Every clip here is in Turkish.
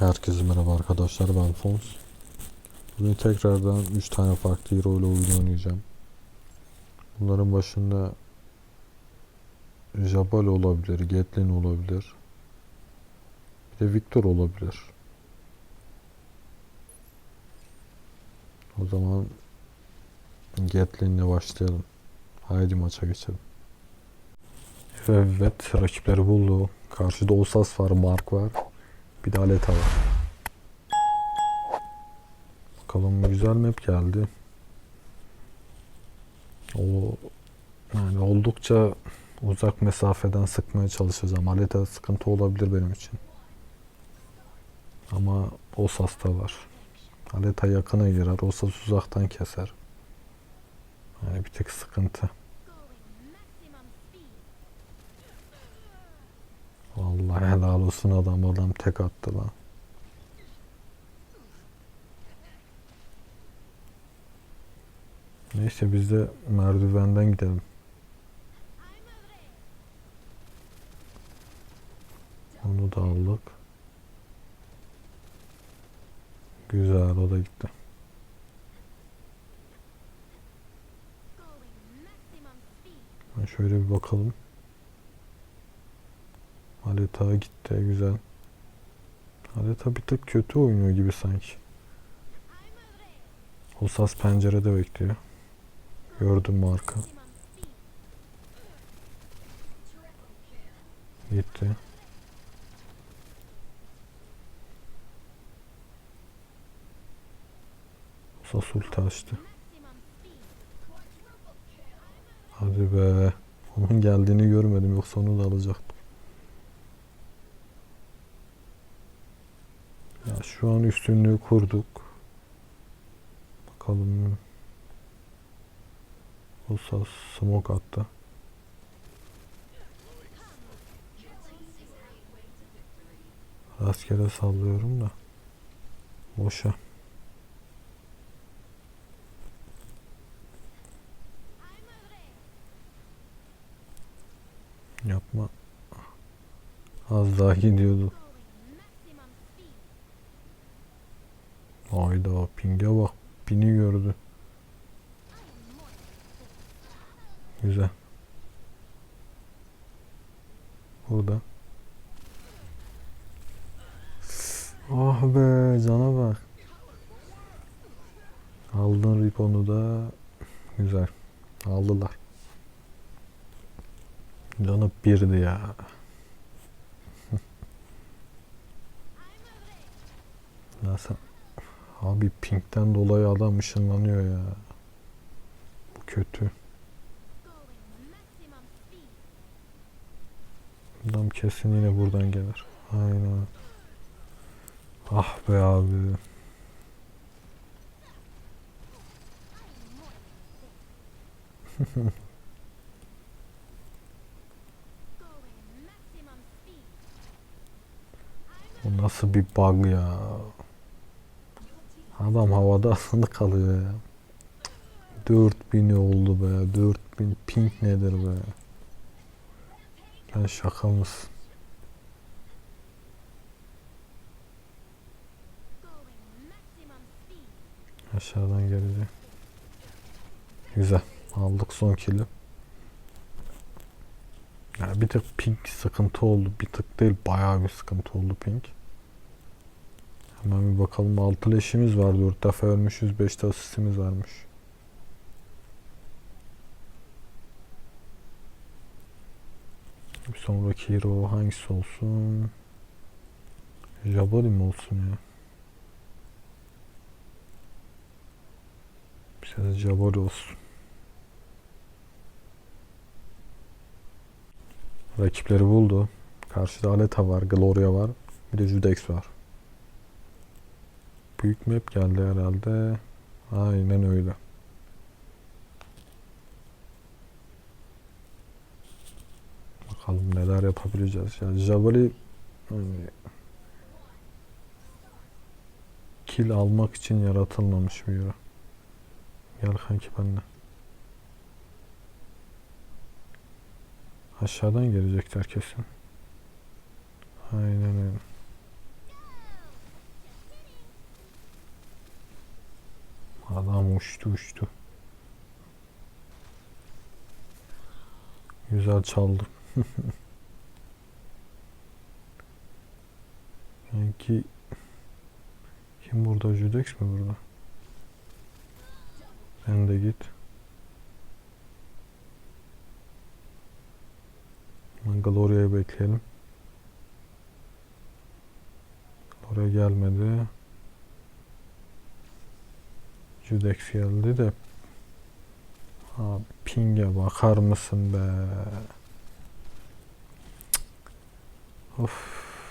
Herkese merhaba arkadaşlar ben Fons. Bugün tekrardan 3 tane farklı hero ile oyun oynayacağım. Bunların başında Jabal olabilir, Gatlin olabilir. Bir de Victor olabilir. O zaman Gatlin'le başlayalım. Haydi maça geçelim. Evet, rakipleri buldu. Karşıda Osas var, Mark var. Bir de Aleta var. Bakalım güzel map geldi. O yani oldukça uzak mesafeden sıkmaya çalışacağım. Aleta sıkıntı olabilir benim için. Ama Osas da var. Aleta yakına girer, Osas uzaktan keser. Yani bir tek sıkıntı. Helal olsun adam adam tek attı lan. Neyse biz de merdivenden gidelim. Onu da aldık. Güzel o da gitti. Ben şöyle bir bakalım. Aleta gitti güzel. Aleta bir tık kötü oynuyor gibi sanki. Hosas pencerede bekliyor. Gördüm marka. Gitti. Hosas ulti açtı. Hadi be. Onun geldiğini görmedim yoksa onu da alacaktım. Ya şu an üstünlüğü kurduk. Bakalım. Olsa smoke attı. Rastgele sallıyorum da. Boşa. Yapma. Az daha gidiyordu. Hayda pinge bak. Bini gördü. Güzel. Burada. Ah be cana bak. Aldın riponu da. Güzel. Aldılar. Canı birdi ya. Nasıl? Abi pinkten dolayı adam ışınlanıyor ya. Bu kötü. Adam kesin yine buradan gelir. Aynen. Ah be abi. Bu nasıl bir bug ya? Adam havada asılı kalıyor ya. 4000 oldu be. 4000 pink nedir be? Sen şaka mısın? Aşağıdan gelecek. Güzel. Aldık son kill'i. Ya bir tık pink sıkıntı oldu. Bir tık değil bayağı bir sıkıntı oldu pink. Hemen bir bakalım. 6 leşimiz var. 4 defa ölmüşüz. 5 de asistimiz varmış. Bir sonraki hero hangisi olsun? Jabari mi olsun ya? De Jabari olsun. Rakipleri buldu. Karşıda Aleta var, Gloria var. Bir de Judex var. Büyük map geldi herhalde. Aynen öyle. Bakalım neler yapabileceğiz. Ya Jabali hani, kill almak için yaratılmamış bir hero. Gel kanki benimle. Aşağıdan gelecekler kesin. Aynen öyle. Adam uçtu uçtu. Güzel çaldı. Sanki kim burada? Judex mi burada? Sen de git. Gloria'yı bekleyelim. Gloria gelmedi. Judex geldi de. Abi ping'e bakar mısın be? Of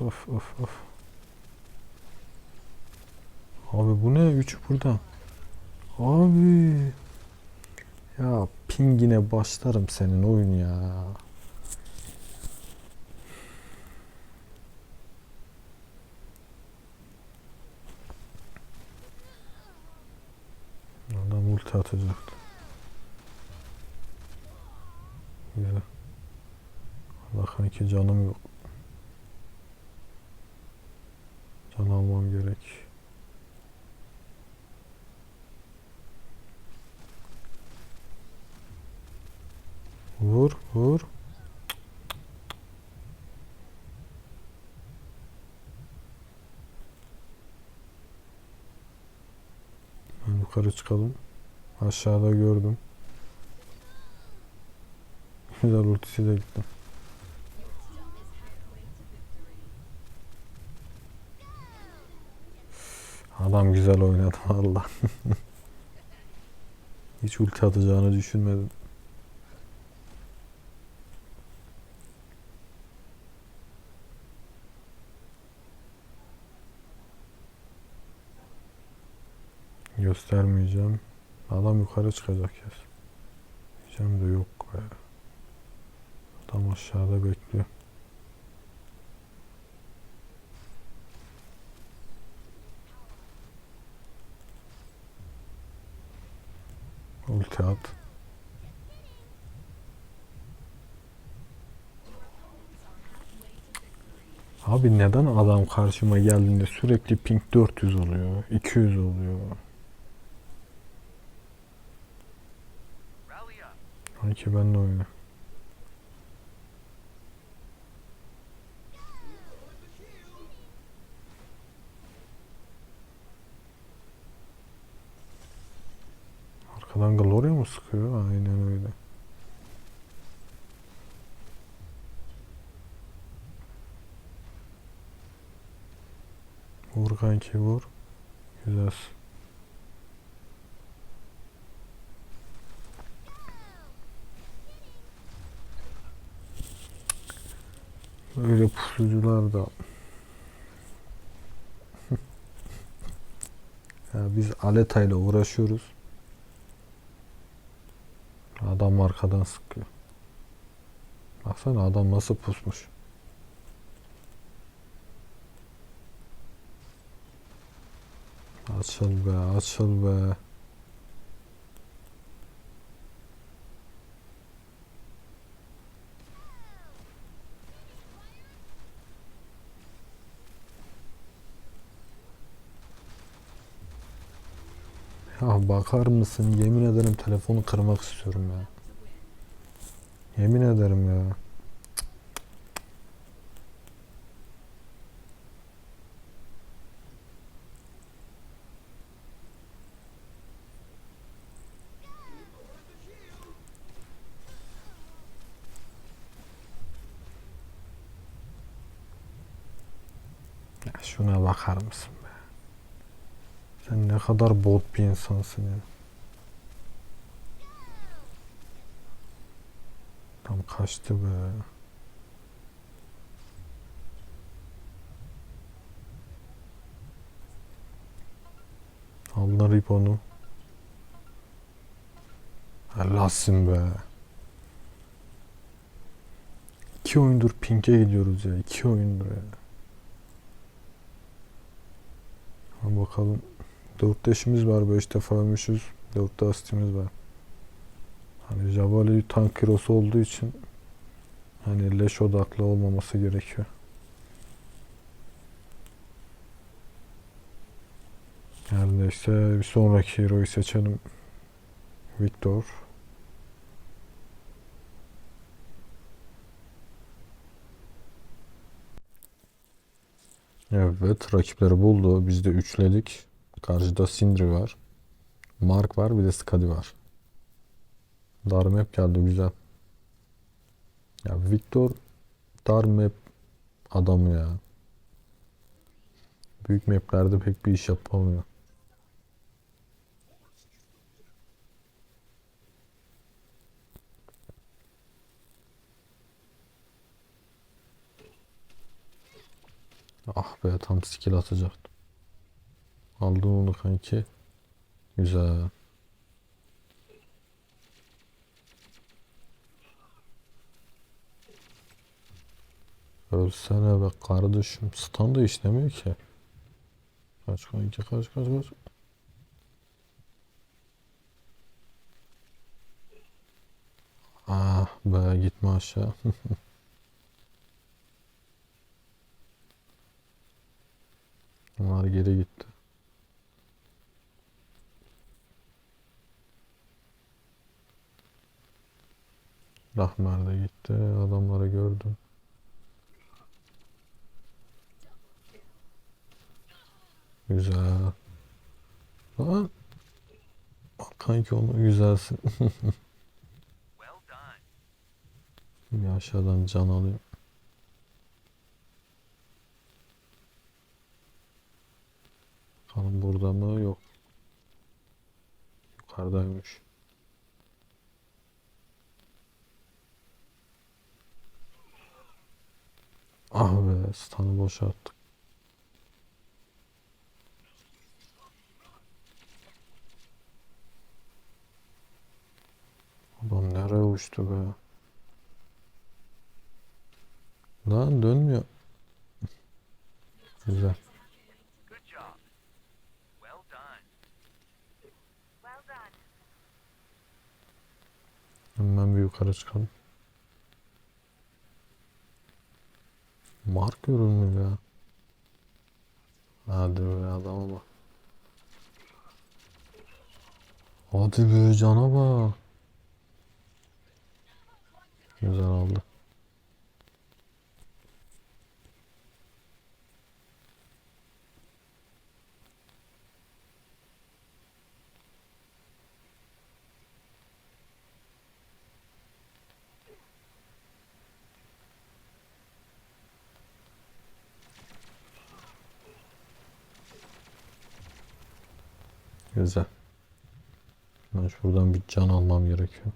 of of of. Abi bu ne? Üç burada. Abi. Ya pingine başlarım senin oyun ya. Adam ulti atacaktı. Güzel. Allah kanki canım yok. Can almam gerek. Vur, vur. Ben yukarı çıkalım. Aşağıda gördüm. Güzel ultisiyle gittim. Adam güzel oynadı valla. Hiç ulti atacağını düşünmedim. Göstermeyeceğim. Adam yukarı çıkacak ya. Diyeceğim de yok be. Adam aşağıda bekliyor. Ulti at. Abi neden adam karşıma geldiğinde sürekli ping 400 oluyor, 200 oluyor? Up. Sanki benle oyna. Arkadan Gloria mı sıkıyor? Aynen öyle. Vur kanki vur. Güzel. Öyle pusucular da ya biz Aleta ile uğraşıyoruz. Adam arkadan sıkıyor. Baksana adam nasıl pusmuş. Açıl be, açıl be. Ya bakar mısın? Yemin ederim telefonu kırmak istiyorum ya. Yemin ederim ya. Şuna bakar mısın be? Sen ne kadar bot bir insansın ya. Tam kaçtı be. Aldılar ip onu. Allah'sın be. İki oyundur pink'e gidiyoruz ya. İki oyundur ya. Ha bakalım. Dört deşimiz var. Beş defa ölmüşüz. Dört de asitimiz var. Hani Javali tank hero'su olduğu için hani leş odaklı olmaması gerekiyor. Her neyse bir sonraki hero'yu seçelim. Victor. Evet rakipleri buldu. Biz de üçledik. Karşıda Sindri var. Mark var bir de Skadi var. Dar map geldi güzel. Ya Victor dar map adamı ya. Büyük maplerde pek bir iş yapamıyor. Ah be tam skill atacaktım. Aldım onu kanki. Güzel. Ölsene be kardeşim. Stun da işlemiyor ki. Kaç kanki kaç kaç kaç. Ah be gitme aşağı. Onlar geri gitti. Rahmer de gitti. Adamları gördüm. Güzel. Aa, kanki onu güzelsin. Bir aşağıdan can alayım. Bakalım burada mı? Yok. Yukarıdaymış. Ah be, stun'ı boşalttık. Adam nereye uçtu be? Lan dönmüyor. Güzel. Hemen bir yukarı çıkalım. Mark görünmüyor ya. Hadi be adama bak. Hadi be cana bak. Güzel aldı. Güzel. Ben şuradan bir can almam gerekiyor.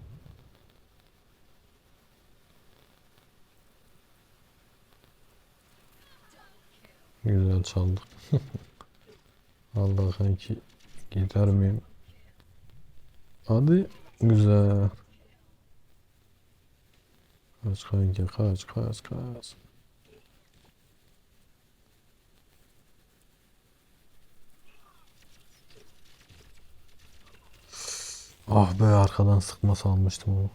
Güzel çaldık. Allah kanki gider miyim? Hadi güzel. Kaç kanki kaç kaç kaç. Ah be arkadan sıkma salmıştım onu.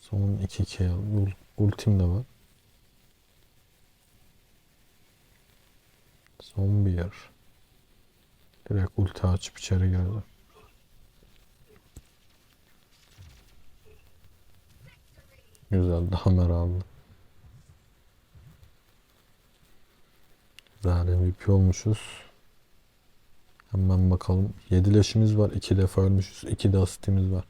Son 2 kill. Ul- Ultim de var. Son bir. Direkt ulti açıp içeri girdi. Güzel. Damer aldı. Güzel MVP olmuşuz. Hemen bakalım. 7 leşimiz var. 2 defa ölmüşüz. 2 de asistimiz var.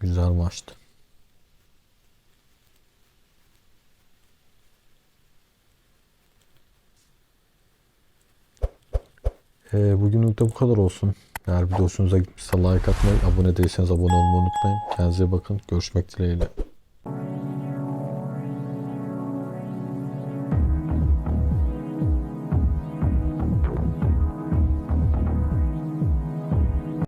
Güzel maçtı. Ee, bugünlük de bu kadar olsun. Eğer video gitmişse like atmayı, abone değilseniz abone olmayı unutmayın. Kendinize bakın. Görüşmek dileğiyle.